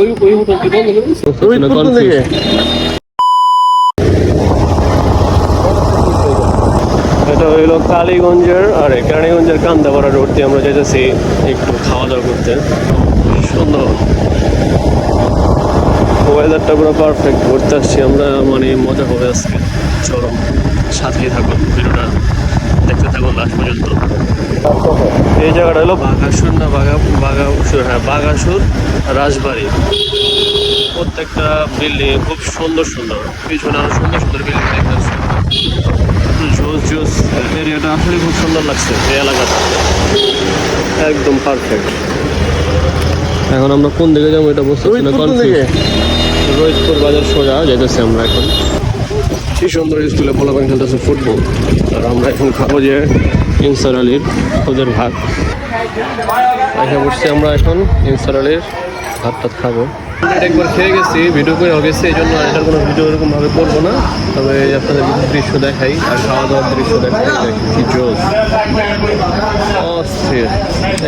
ওই ওই এটা হইল কালীগঞ্জের আর কেরানীগঞ্জের কান্দাপাড়া রোড দিয়ে আমরা যাইতেছি একটু খাওয়া দাওয়া করতে সুন্দর। ওয়েদারটা পুরো পারফেক্ট ঘুরতে আসছি আমরা মানে মজা হবে আজকে। চরম সাথেই থাকুন ভিডিওটা দেখতে থাকুন লাস্ট পর্যন্ত। এই জায়গাটা হলো বাঘাসুর না বাঘা। বাঘাসুর হ্যাঁ বাঘাসুর রাজবাড়ি। প্রত্যেকটা বিল্ডিং খুব সুন্দর সুন্দর পিছনে আরও সুন্দর সুন্দর বিল্ডিং দেখতেছি জোস জোস এরিয়াটা আসলে খুব সুন্দর লাগছে এই এলাকাটা। একদম পারফেক্ট এখন আমরা কোন দিকে যাব এটা বুঝতে পারছি না। রোহিতপুর বাজার সোজা যেতেছি আমরা এখন। কি সুন্দর স্কুলে পোলাপান খেলতেছে ফুটবল। আর আমরা এখন খাব যে ইনসার আলীর ওদের ভাত। এসে বসছি আমরা এখন ইনসার আলীর ভাত টাত খাব একবার খেয়ে গেছি ভিডিও করে গেছি এই জন্য এটার কোনো ভিডিও এরকম ভাবে করব না। তবে আপনাদের দৃশ্য দেখাই আর খাওয়া দাওয়ার দৃশ্য দেখাই অস্থির।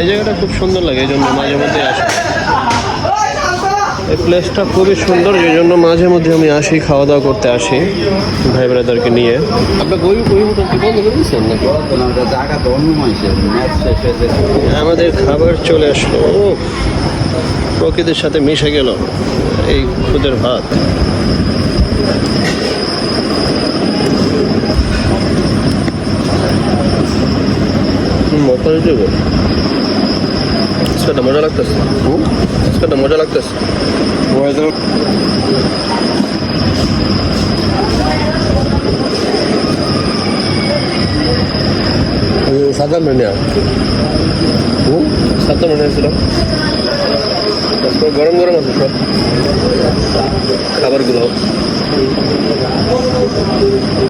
এই জায়গাটা খুব সুন্দর লাগে এই জন্য মাঝে মধ্যে আসি এই প্লেসটা খুবই সুন্দর এই জন্য মাঝে মধ্যে আমি আসি খাওয়া দাওয়া করতে আসি ভাই ব্রাদারকে নিয়ে। আমাদের খাবার চলে আসলো। প্রকৃতির সাথে মিশে গেল এই খুদের ভাত। দেবো সেটা মজা লাগতেছে সেটা মজা লাগতেছে সাদা মেনিয়া সাদা মেনিয়া ছিল তারপর গরম গরম আছে সব খাবারগুলো